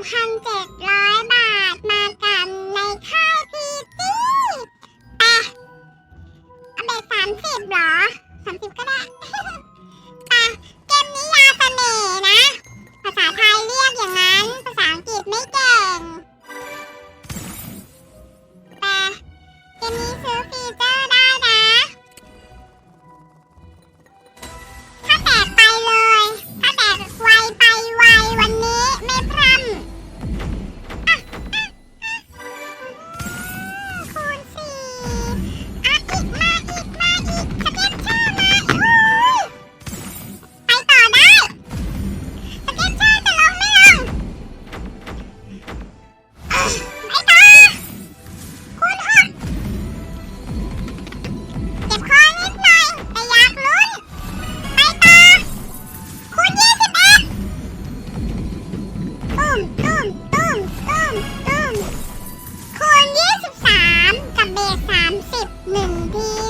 3,700 บาทมากันในค่ายพีจี้ไปเอาเบส30หรอ 30 ก็ได้ ตุ้ม